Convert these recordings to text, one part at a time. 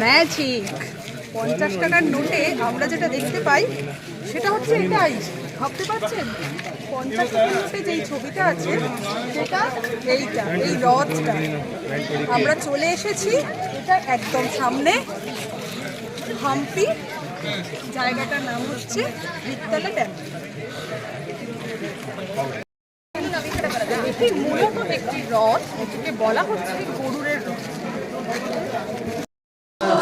Magic. পঞ্চাশ টাকার নোটে আমরা যেটা দেখতে পাই, সেটা হচ্ছে এটাই ভাবতে পারছেন? পঞ্চাশ টাকার নোটে যেই ছবিটা আছে, সেটা এইটা, এই রথটা। আমরা চলে এসেছি, এটা একদম সামনে, হাম্পি। জায়গাটার নাম হচ্ছে বিদ্যালয় ড্যাম। এটি মূলত একটি রথ, এটিকে বলা হচ্ছে গরুরের রথ।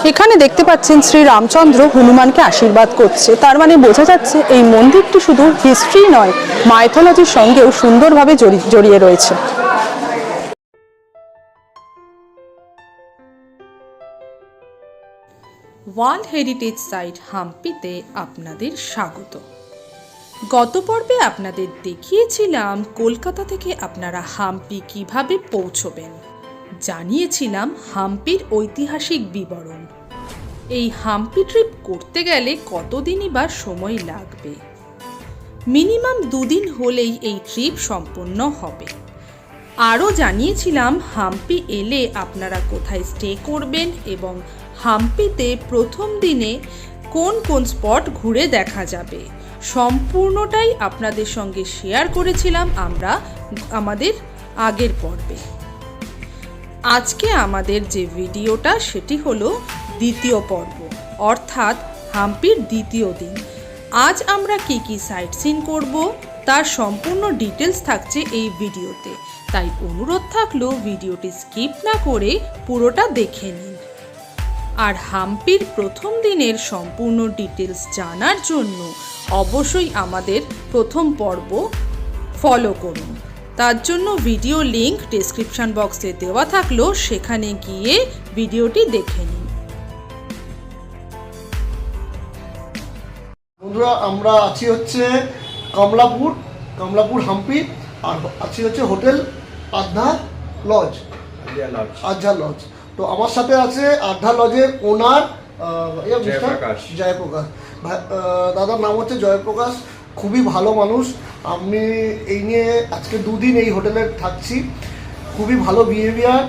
এখানে দেখতে পাচ্ছেন শ্রী রামচন্দ্র হনুমানকে আশীর্বাদ করছে। তার মানে বোঝা যাচ্ছে এই মন্দিরটি শুধু হিস্ট্রি নয় মাইথোলজির সঙ্গেও সুন্দরভাবে জড়ি- জড়িয়ে রয়েছে। ওয়ার্ল্ড হেরিটেজ সাইট হাম্পিতে আপনাদের স্বাগত। গত পর্বে আপনাদের দেখিয়েছিলাম কলকাতা থেকে আপনারা হাম্পি কীভাবে পৌঁছবেন। জানিয়েছিলাম হাম্পির ঐতিহাসিক বিবরণ। এই হাম্পি ট্রিপ করতে গেলে কতদিনই বা সময় লাগবে? মিনিমাম দুদিন হলেই এই ট্রিপ সম্পূর্ণ হবে। আরও জানিয়েছিলাম হাম্পি এলে আপনারা কোথায় স্টে করবেন এবং হাম্পিতে প্রথম দিনে কোন কোন স্পট ঘুরে দেখা যাবে। সম্পূর্ণটাই আপনাদের সঙ্গে শেয়ার করেছিলাম আমরা আমাদের আগের পর্বে। আজকে আমাদের যে ভিডিওটা সেটি হলো দ্বিতীয় পর্ব, অর্থাৎ হাম্পির দ্বিতীয় দিন। আজ আমরা কি কি সাইট সিন করব, তার সম্পূর্ণ ডিটেলস থাকছে এই ভিডিওতে। তাই অনুরোধ থাকল ভিডিওটি স্কিপ না করে পুরোটা দেখে নিন। আর হাম্পির প্রথম দিনের সম্পূর্ণ ডিটেলস জানার জন্য অবশ্যই আমাদের প্রথম পর্ব ফলো করুন। তার জন্য ভিডিও লিংক ডেসক্রিপশন বক্সে দেওয়া থাকল সেখানে গিয়ে ভিডিওটি দেখে নিন। বন্ধুরা আমরা আছি হচ্ছে কমলাপুর কমলাপুর হাম্পি আর আছি হচ্ছে hotel Adhya lodge Adhya lodge তো আমার সাথে আছে আধ্যা লজের ওনার জয়প্রকাশ। জয়প্রকাশ। দাদার নাম হচ্ছে জয়প্রকাশ। খুবই ভালো মানুষ। আমি এই নিয়ে আজকে দুদিন এই হোটেলে থাকছি। খুবই ভালো বিহেভিয়ার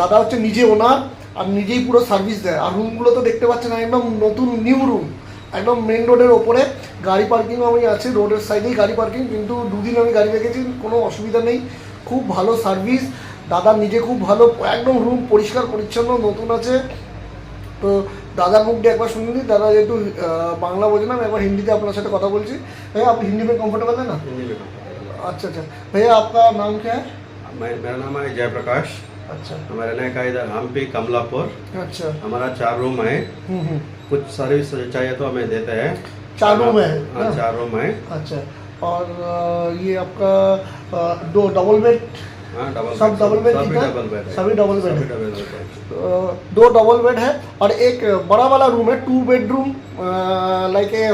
দাদা হচ্ছে নিজে ওনার, আর নিজেই পুরো সার্ভিস দেয়। আর রুমগুলো তো দেখতে পাচ্ছেন, একদম নতুন নিউ রুম একদম মেন রোডের ওপরে। গাড়ি পার্কিংও আমি আছে রোডের সাইডেই গাড়ি পার্কিং কিন্তু দুদিন আমি গাড়ি রেখেছি, কোনো অসুবিধা নেই। খুব ভালো সার্ভিস দাদা নিজে খুব ভালো, একদম রুম পরিষ্কার পরিচ্ছন্ন, নতুন আছে। তো दादा मुख দিয়ে একবার শুনে নিই দাদা যেহেতু আহ, বাংলা বোঝে না আমি একবার হিন্দিতে আপনার সাথে কথা বলছি भैया आप हिंदी में कंफर्टेबल है ना हिंदी में करता अच्छा अच्छा भैया आपका नाम क्या है हूँ। मैं मेरा नाम है जयप्रकाश अच्छा हमारे रहने का इधर हम्पी कमलापुर अच्छा हमारा चार रूम है हम्म हम्म कुछ सर्विस चाहिए तो हमें देते हैं चार रूम है हाँ ना? चार रूम है अच्छा और अ, ये आपका अ, दो डबल बेड हाँ डबल सब डबल बेड सभी कितना? डबल बेड है सभी डबल बेड सभी है। डबल बेड है अ, दो डबल बेड है और एक बड़ा वाला रूम है टू बेडरूम लाइक ए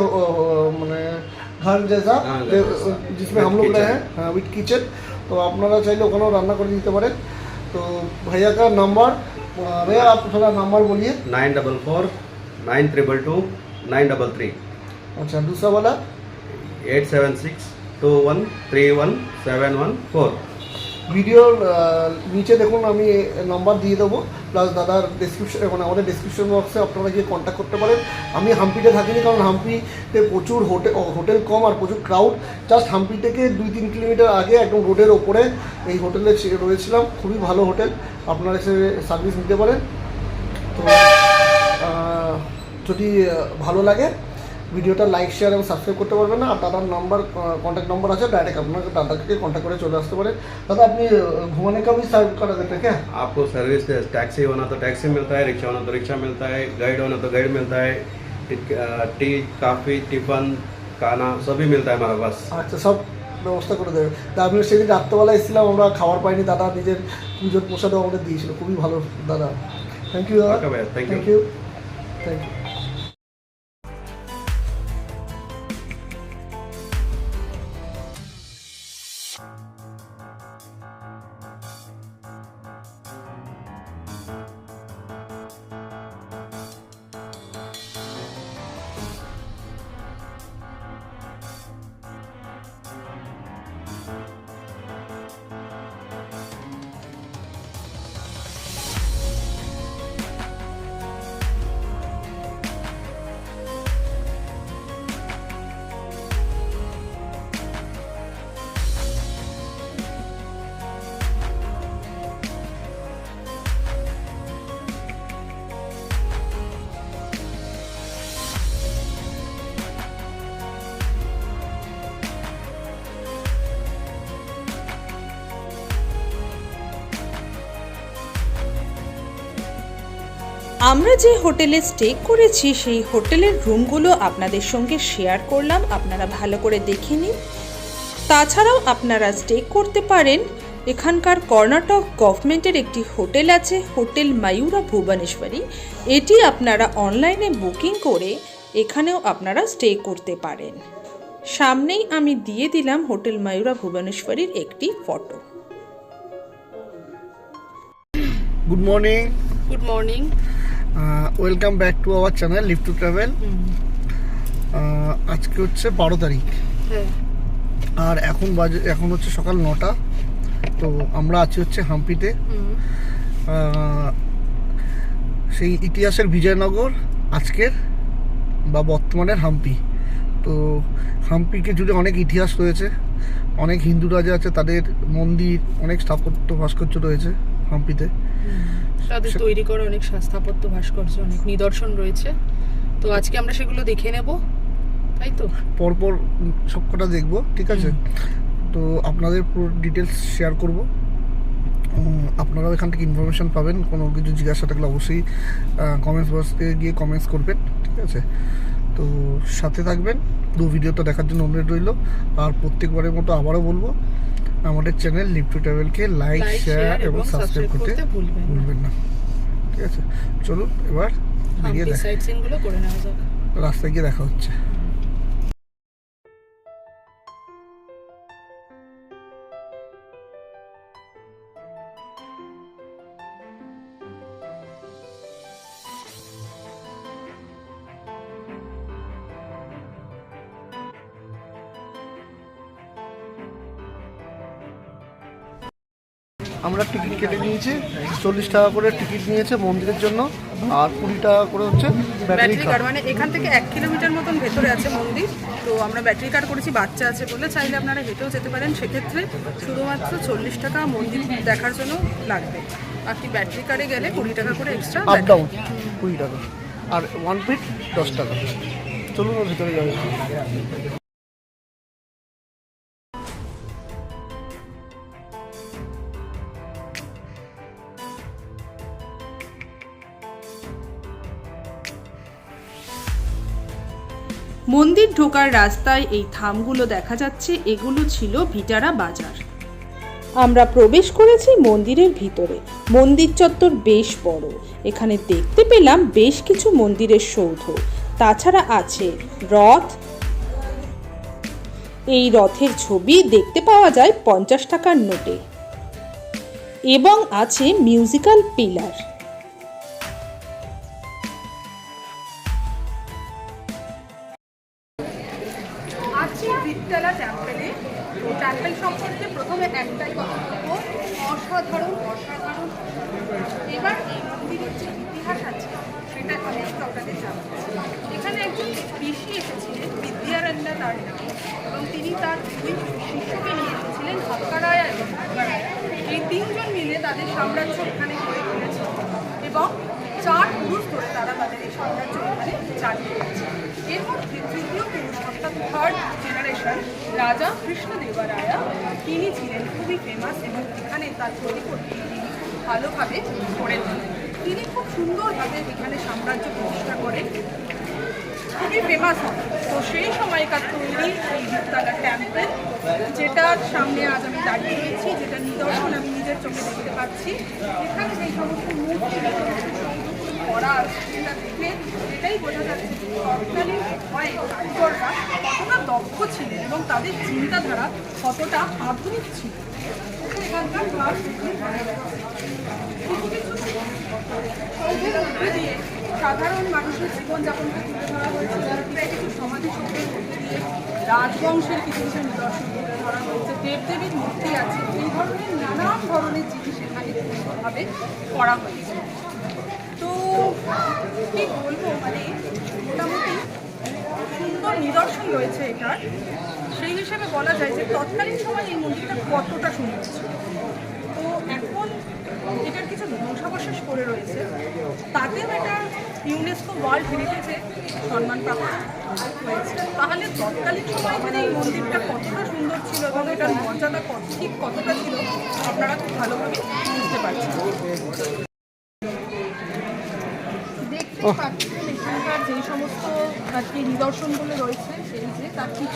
मैंने घर जैसा हाँ, घर जे- जैसा। जिसमें With हम लोग kitchen। रहे हैं উইথ কিচেন তো আপনারা চাইলে ওখানেও রান্না করে দিতে পারেন তো भैया का नंबर अ, भैया आप थोड़ा नंबर बोलिए nine double four nine triple two nine double three अच्छा दूसरा वाला eight seven six two one three one seven one four ভিডিওর নিচে দেখুন, আমি নাম্বার দিয়ে দেবো প্লাস দাদার ডিসক্রিপশন মানে আমাদের ডিসক্রিপশন বক্সে আপনারা গিয়ে কন্ট্যাক্ট করতে পারেন। আমি হাম্পিতে থাকিনি, কারণ হাম্পিতে প্রচুর হোটেল হোটেল কম আর প্রচুর ক্রাউড জাস্ট হাম্পি থেকে দুই তিন কিলোমিটার আগে একদম রোডের ওপরে এই হোটেলে রয়েছিলাম। খুবই ভালো হোটেল আপনারা এসে সার্ভিস নিতে পারেন। তো যদি ভালো লাগে ভিডিওটা লাইক শেয়ার এবং সাবস্ক্রাইব করতে পারবেন না আর দাদার নাম্বার কন্ট্যাক্ট নাম্বার আছে ডাইরেক্ট আপনাকে দাদাকে কন্ট্যাক্ট করে চলে আসতে পারেন দাদা আপনি আহ, ঘুমানে का भी सर्व करा देते हैं क्या आपको सर्विस टैक्सी होना तो टैक्सी मिलता है रिक्शा होना तो रिक्शा मिलता है गाइड होना तो गाइड मिलता है tea- uh, tea coffee tiffin खाना सभी मिलता है हमारे पास আচ্ছা সব ব্যবস্থা করে দেবে তা আমি সেদিন রাত্রেবেলা এসেছিলাম আমরা খাবার পাইনি দাদা নিজের পুজোর প্রসাদও আমাদের দিয়েছিল খুবই ভালো দাদা থ্যাংক ইউ দাদা Okay, ভাইয়া, thank you. Thank you thank you আমরা যে হোটেলে স্টে করেছি সেই হোটেলের রুমগুলো আপনাদের সঙ্গে শেয়ার করলাম। আপনারা ভালো করে দেখে নিন। তাছাড়াও আপনারা স্টে করতে পারেন। এখানকার কর্ণাটক গভর্নমেন্টের একটি হোটেল আছে হোটেল মায়ুরা ভুবনেশ্বরী। এটি আপনারা অনলাইনে বুকিং করে এখানেও আপনারা স্টে করতে পারেন। সামনেই আমি দিয়ে দিলাম হোটেল মায়ুরা ভুবনেশ্বরীর একটি photo. Good morning good morning welcome back to our channel Live to Travel আজকে হচ্ছে বারো তারিখ। হ্যাঁ। আর এখন বাজে এখন হচ্ছে সকাল নটা। তো আমরা আছি হচ্ছে হাম্পিতে। সেই ইতিহাসের বিজয়নগর আজকের বা বর্তমানের হাম্পি। তো হাম্পিকে জুড়ে অনেক ইতিহাস রয়েছে। অনেক হিন্দু রাজা আছে তাদের মন্দির অনেক স্থাপত্য ভাস্কর্য রয়েছে হাম্পিতে। তাদের তৈরি করা অনেক স্থাপত্য ভাস্কর্য অনেক নিদর্শন রয়েছে। তো আজকে আমরা সেগুলো দেখে নেব। তাই তো? পরপর সবকটা দেখব ঠিক আছে? তো আপনাদের পুরো ডিটেলস শেয়ার করব। আপনারাও এখান থেকে ইনফরমেশন পাবেন কোনো কিছু জিজ্ঞাসা থাকলে অবশ্যই কমেন্টস বক্সে গিয়ে কমেন্টস করবেন ঠিক আছে? তো সাথে থাকবেন। দু ভিডিওটা দেখার জন্য অনুরোধ রইল। আর প্রত্যেকবারের মতো আবারও বলব আমাদের চ্যানেল লিভ টু ট্রাভেলকে লাইক শেয়ার এবং সাবস্ক্রাইব করতে ভুলবেন না। ঠিক আছে? চলুন এবার বেরিয়ে দেখ। রাস্তায় গিয়ে দেখা হচ্ছে। আমরা টিকিট কেটে নিয়েছি চল্লিশ টাকা করে টিকিট নিয়েছে মন্দিরের জন্য আর কুড়ি টাকা করে হচ্ছে ব্যাটারি ব্যাটারি কার কার্ড মানে এখান থেকে এক কিলোমিটার মতন ভেতরে আছে মন্দির তো আমরা ব্যাটারি কার করেছি বাচ্চা আছে বলে চাইলে আপনারা হেঁটেও যেতে পারেন সেক্ষেত্রে শুধুমাত্র চল্লিশ টাকা মন্দির দেখার জন্য লাগবে। বাকি ব্যাটারি কারে গেলে কুড়ি টাকা করে এক্সট্রা আপ ডাউন কুড়ি টাকা। আর ওয়ান ফিট দশ টাকা। চলুন ওর ভিতরে যাবে মন্দির ঢোকার রাস্তায় এই থামগুলো দেখা যাচ্ছে, এগুলো ছিল ভিটারা বাজার। আমরা প্রবেশ করেছি মন্দিরের ভিতরে। মন্দির চত্বর বেশ বড়। এখানে দেখতে পেলাম বেশ কিছু মন্দিরের সৌধ। তাছাড়া আছে রথ। এই রথের ছবি দেখতে পাওয়া যায় পঞ্চাশ টাকার নোটে। এবং আছে মিউজিক্যাল পিলার। থার্ড জেনারেশন রাজা কৃষ্ণদেবরায়া। তিনি ছিলেন খুবই ফেমাস এবং এখানে তার প্রতিপত্তি তিনি খুব ভালোভাবে তোলেন। তিনি খুব সুন্দরভাবে এখানে সাম্রাজ্য প্রতিষ্ঠা করেন। খুবই ফেমাস হন। তো সেই সময়কার তৈরি এই বিদ্যালয় টেম্পল যেটার সামনে আজ আমি দাঁড়িয়ে রয়েছি, যেটা নিদর্শন আমি নিজের চোখে দেখতে পাচ্ছি। এখানে যে সমস্ত মূর্তি করা আছে সেটা দেখে এটাই কতটা দক্ষ ছিলেন এবং তাদের চিন্তাধারা কতটা আধুনিক ছিল। দিয়ে সাধারণ মানুষের জীবনযাপনকে তুলে ধরা হয়েছে দিয়ে রাজবংশের কিছু কিছু নিদর্শন তুলে ধরা হয়েছে। দেবদেবীর মূর্তি আছে, এই ধরনের নানান ধরনের জিনিস এখানে সুন্দরভাবে করা হয়েছে। কি বলব মানে মোটামুটি সুন্দর নিদর্শন রয়েছে এটার সেই হিসেবে বলা যায় যে তৎকালীন সময় এই মন্দিরটা কতটা সুন্দর তো এখন এটার কিছু ধ্বংসাবশেষ পড়ে রয়েছে তাতেও এটা ইউনেস্কো ওয়ার্ল্ড হেরিটেজে সম্মানপ্রাপ্ত হয়েছে তাহলে তৎকালীন সময় মানে এই মন্দিরটা কতটা সুন্দর ছিল এবং এটার মর্যাদা কত ঠিক কতটা ছিল আপনারা খুব ভালোভাবে বুঝতে পারছেন। এখানকার যে সমস্ত আর নিদর্শনগুলো রয়েছে, সেই যে তার ঠিক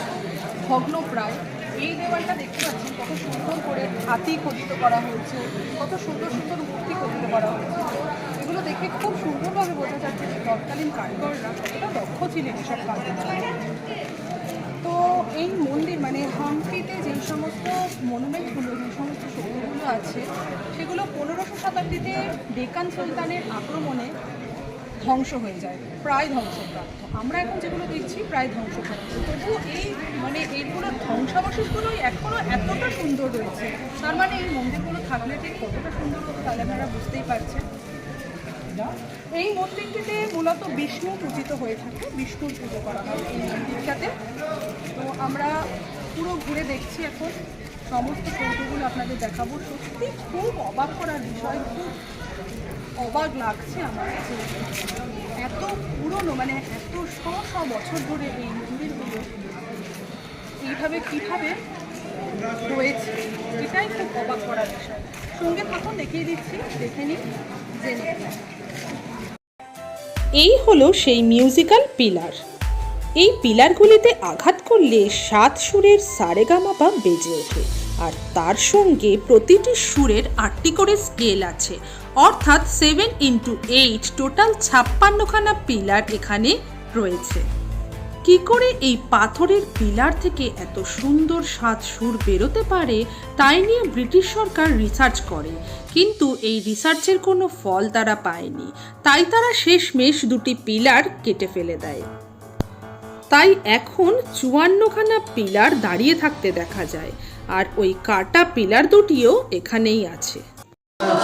ভগ্ন প্রায় এই দেওয়ালটা দেখতে পাচ্ছেন কত সুন্দর করে হাতি খোদিত করা হয়েছে, কত সুন্দর সুন্দর মূর্তি খোদিত করা হয়েছে। এগুলো দেখে খুব সুন্দরভাবে বোঝা যাচ্ছে যে তৎকালীন কারিগররা কতটা দক্ষ ছিলেন এসব তো এই মন্দির মানে হাম্পিতে যে সমস্ত মনুমেন্টগুলো যে সমস্ত শক্তিগুলো আছে, সেগুলো পনেরোশো শতাব্দীতে ডেকান সুলতানের আক্রমণে ধ্বংস হয়ে যায়, প্রায় ধ্বংসপ্রাপ্ত। আমরা এখন যেগুলো দেখছি, প্রায় ধ্বংসপ্রাপ্ত। তবুও এই মানে এইগুলোর ধ্বংসাবশেষগুলোই এখনও এতটা সুন্দর রয়েছে। তার মানে এই মন্দিরগুলো থাকলে ঠিক কতটা সুন্দর হতো তাহলে আপনারা বুঝতেই পারছেন। এই মন্দিরটিতে মূলত বিষ্ণু পূজিত হয়ে থাকে, বিষ্ণুর পুজো করা হয় এই মন্দিরটাতে। তো আমরা পুরো ঘুরে দেখছি এখন, সমস্ত ফটোগুলো আপনাদের দেখাবো। সত্যি খুব অবাক করার বিষয়, খুব অবাক লাগছে আমার। এত পুরনো মানে এত শ শ বছর ধরে এই মন্দিরগুলো এইভাবে কীভাবে রয়েছে এটাই খুব অবাক করার বিষয়। সঙ্গে থাকুন দেখিয়ে দিচ্ছি, দেখে নিন, জেনে এই হলো সেই মিউজিক্যাল পিলার। এই পিলারগুলিতে আঘাত করলে সাত সুরের সারেগামাপা বেজে ওঠে। আর তার সঙ্গে প্রতিটি সুরের আটটি করে স্কেল আছে। অর্থাৎ সেভেন ইন্টু এইট টোটাল ছাপ্পান্নখানা পিলার এখানে রয়েছে। কি করে এই পাথরের পিলার থেকে এত সুন্দর সাত সুর বেরোতে পারে, তাই নিয়ে ব্রিটিশ সরকার রিসার্চ করে। কিন্তু এই রিসার্চের কোনো ফল তারা পায়নি। তাই তারা শেষমেশ দুটি পিলার কেটে ফেলে দেয়। তাই এখন চুয়ান্নখানা পিলার দাঁড়িয়ে থাকতে দেখা যায়। আর ওই কাটা পিলার দুটিও এখানেই আছে।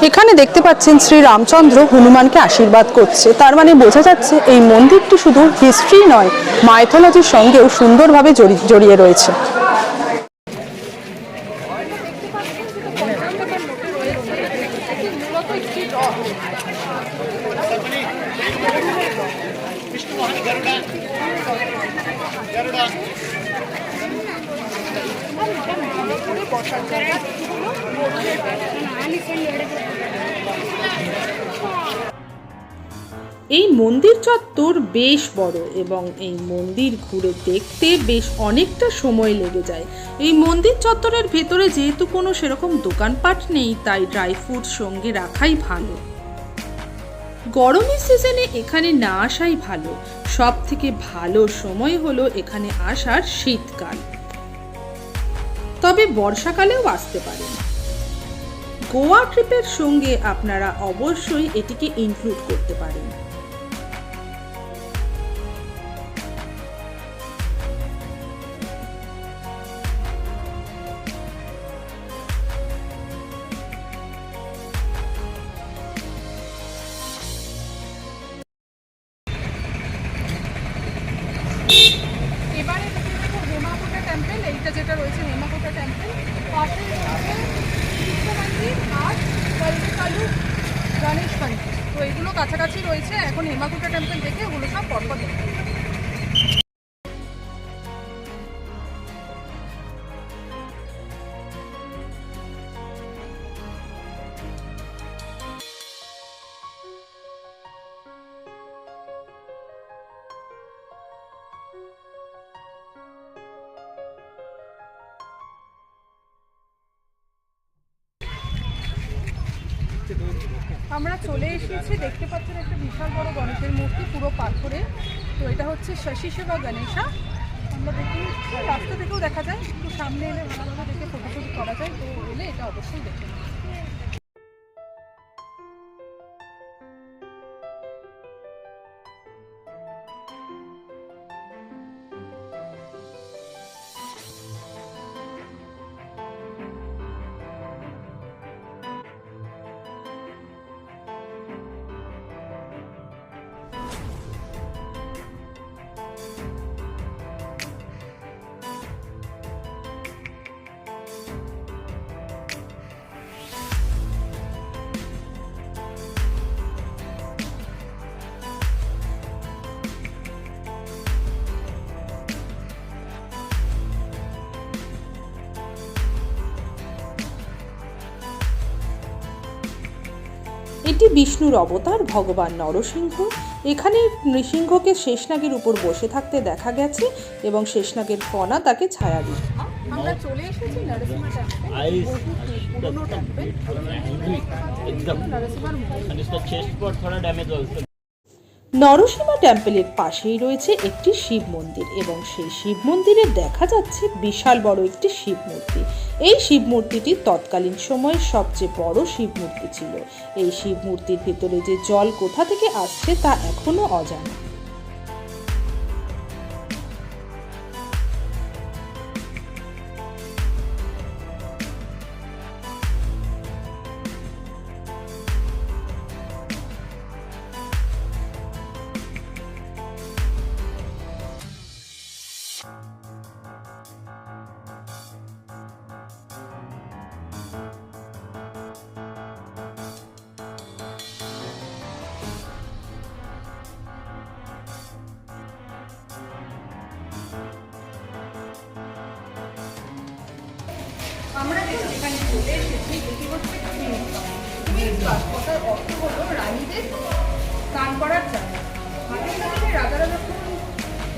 এখানে দেখতে পাচ্ছেন শ্রী রামচন্দ্র হনুমানকে আশীর্বাদ করছে। তার মানে বোঝা যাচ্ছে এই মন্দিরটি শুধু হিস্ট্রি নয় মাইথোলজির সঙ্গেও সুন্দরভাবে জড়ি- জড়িয়ে রয়েছে এই মন্দির চত্বর বেশ বড় এবং এই মন্দির ঘুরে দেখতে বেশ অনেকটা সময় লেগে যায়। এই মন্দির চত্বরের ভেতরে যেহেতু কোনো সেরকম দোকানপাট নেই, তাই ড্রাই ফ্রুট সঙ্গে রাখাই ভালো। গরমের সিজনে এখানে না আসাই ভালো। সব থেকে ভালো সময় হলো এখানে আসার শীতকাল। তবে বর্ষাকালেও আসতে পারেন। গোয়া ট্রিপের সঙ্গে আপনারা অবশ্যই এটিকে ইনক্লুড করতে পারেন। কাছাকাছি রয়েছে এখন হেমাকুটা টেম্পল দেখে ওগুলো সব পরপর দেখতে হচ্ছে বা সেবা গণেশা। আমরা দেখি, রাস্তা থেকেও দেখা যায় কিন্তু সামনে এলে ভালোভাবে দেখে ফটো ফটো করা যায়, তো এলে এটা অবশ্যই দেখে এটি বিষ্ণুর অবতার ভগবান নরসিংহ। এখানে নৃসিংহকে শেষনাগের উপর বসে থাকতে দেখা গেছে এবং শেষনাগের কণা তাকে ছায়া দিচ্ছে। নরসীমা টেম্পেলের পাশেই রয়েছে একটি শিব মন্দির এবং সেই শিব মন্দিরে দেখা যাচ্ছে বিশাল বড় একটি শিব মূর্তি। এই শিব মূর্তিটি তৎকালীন সময়ে সবচেয়ে বড় শিব মূর্তি ছিল। এই শিব মূর্তির ভেতরে যে জল কোথা থেকে আসছে তা এখনও অজানা।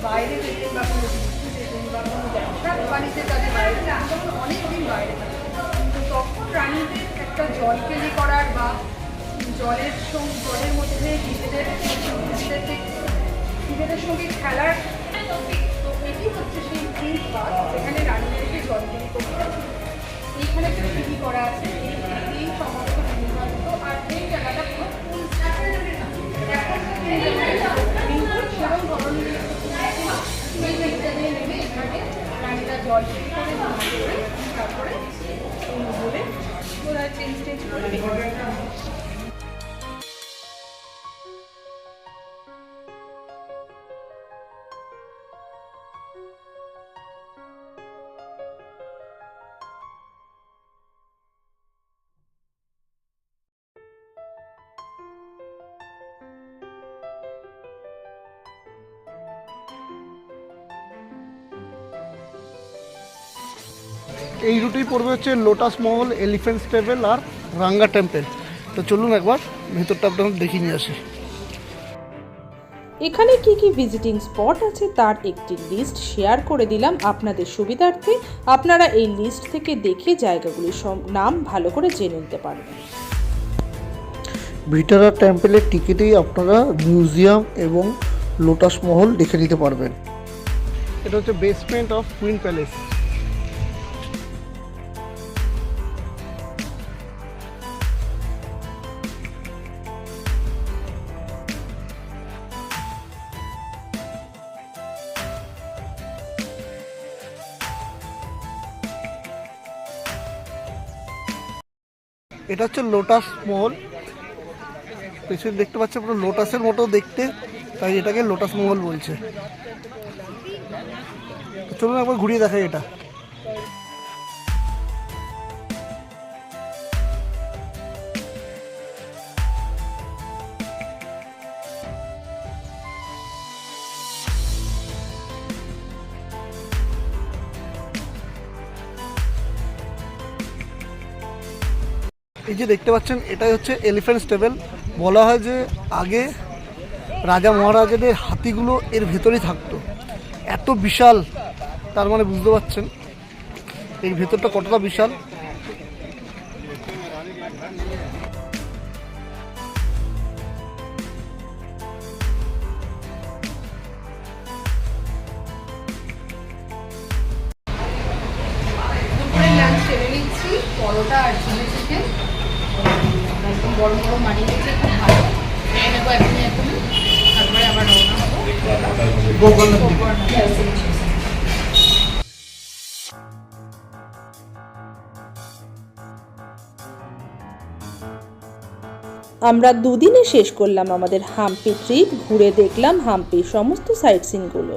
বাইরে যেতেন বা কোনো ঘুরতে যেতেন বা বাণিজ্যে তাদের বাইরে যেতেন অনেক দিন বাইরে থাকতেন তো তখন রানীদের একটা জল কেলি করার বা জলের সঙ্গে, জলের মধ্যে নিজেদের নিজেদের নিজেদের সঙ্গে খেলার এটি হচ্ছে সেই কুইন্স পার্ক যেখানে রানীদেরকে জল কেলি করতে। এইখানে একটা টিভি করা আছে, এই এই সম্ভবত আর এই জায়গাটা পুরো এখন সেরকম ধরনের এখানে জল খেয়ে করে তারপরে বলে চেঞ্জ টেঞ্জ করে এই রুটেই পড়বে হচ্ছে লোটাস মহল এলিফ্যান্ট টেম্পল আর রাঙ্গা টেম্পল। তো চলুন একবার ভেতরটা আপনার দেখে নিয়ে আসি। এখানে কি কি ভিজিটিং স্পট আছে তার একটি লিস্ট শেয়ার করে দিলাম আপনাদের সুবিধার্থে। আপনারা এই লিস্ট থেকে দেখে জায়গাগুলির সব- নাম ভালো করে জেনে নিতে পারবেন। ভিটারা টেম্পলের টিকিটেই আপনারা মিউজিয়াম এবং লোটাস মহল দেখে নিতে পারবেন। এটা হচ্ছে বেসমেন্ট অফ কুইন প্যালেস এটা হচ্ছে লোটাস মহল পেছনে দেখতে পাচ্ছ পুরো লোটাসের মতো দেখতে, তাই এটাকে লোটাস মহল বলছে। চলুন একবার ঘুরিয়ে দেখাই এটা। এই যে দেখতে পাচ্ছেন, এটাই হচ্ছে এলিফ্যান্ট স্টেবেল বলা হয় যে আগে রাজা মহারাজাদের হাতিগুলো এর ভেতরেই থাকতো। এত বিশাল, তার মানে বুঝতে পারছেন, এর ভেতরটা কতটা বিশাল? বড় বড় মানিয়ে নিচ্ছে খুব ভালো। খেয়ে নেব এখনই এখনই। তারপরে আবার রওনা হব। আমরা দুদিনে শেষ করলাম আমাদের হাম্পি ট্রিপ। ঘুরে দেখলাম হাম্পির সমস্ত সাইট সিনগুলো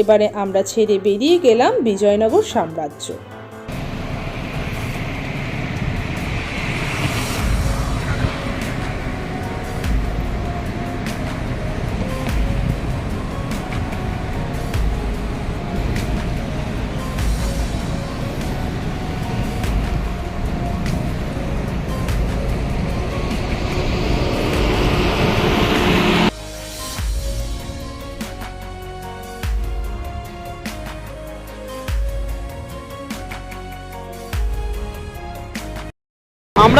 এবারে আমরা ছেড়ে বেরিয়ে গেলাম বিজয়নগর সাম্রাজ্য।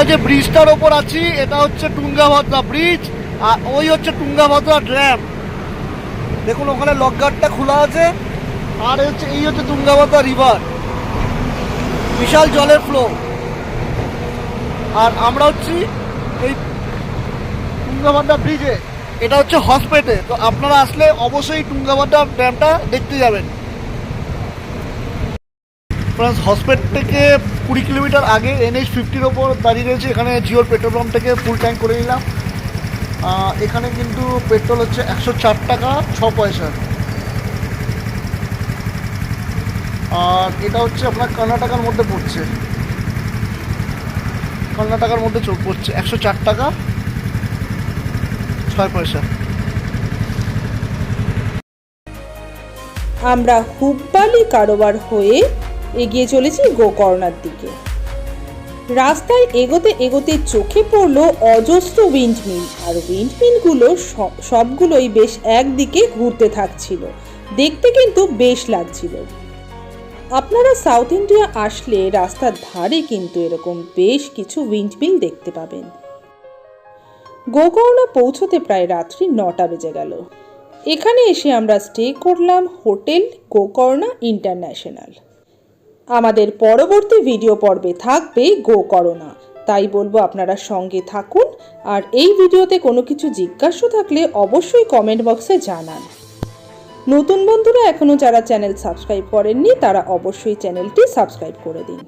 আমরা যে ব্রিজটার ওপর আছি, এটা হচ্ছে টুঙ্গাভদ্রা ব্রিজ, আর ওই হচ্ছে টুঙ্গাভদ্রা ড্যাম। দেখুন, ওখানে লকগার্ডটা খোলা আছে, আর হচ্ছে এই হচ্ছে তুঙ্গাভদ্রা রিভার। বিশাল জলের ফ্লো। আর আমরা হচ্ছি এই টুঙ্গাভদ্রা ব্রিজে। এটা হচ্ছে হসপেটে তো আপনারা আসলে অবশ্যই টুঙ্গাভদ্রা ড্যামটা দেখতে যাবেন। ফ্রান্স হসপেট থেকে কুড়ি কিলোমিটার আগে এনএইচ ফিফটির ওপর দাঁড়িয়ে রয়েছে। এখানে জিওর পেট্রোল পাম্প থেকে ফুল ট্যাঙ্ক করে নিলাম। এখানে কিন্তু পেট্রোল হচ্ছে একশো চার টাকা, ছ পয়সা। আর এটা হচ্ছে আপনার কর্ণাটকার মধ্যে পড়ছে। কর্ণাটকার মধ্যে পড়ছে একশো চার টাকা, ছয় পয়সা। আমরা হুব্বালি কারোবার হয়ে এগিয়ে চলেছি গোকর্ণার দিকে। রাস্তায় এগোতে এগোতে চোখে পড়ল অজস্র উইন্ডমিল আর উইন্ডমিলগুলো সব- সবগুলোই বেশ একদিকে ঘুরতে থাকছিল। দেখতে কিন্তু বেশ লাগছিল। আপনারা সাউথ ইন্ডিয়া আসলে রাস্তার ধারে কিন্তু এরকম বেশ কিছু উইন্ডমিল দেখতে পাবেন। গোকর্ণা পৌঁছতে প্রায় রাত্রি নটা বেজে গেল। এখানে এসে আমরা স্টে করলাম হোটেল গোকর্ণা ইন্টারন্যাশনাল। আমাদের পরবর্তী ভিডিও পর্বে থাকবে গো করোনা তাই বলব আপনারা সঙ্গে থাকুন, আর এই ভিডিওতে কোনো কিছু জিজ্ঞাসা থাকলে অবশ্যই কমেন্ট বক্সে জানান। নতুন বন্ধুরা এখনও যারা চ্যানেল সাবস্ক্রাইব করেননি, তারা অবশ্যই চ্যানেলটি সাবস্ক্রাইব করে দিন।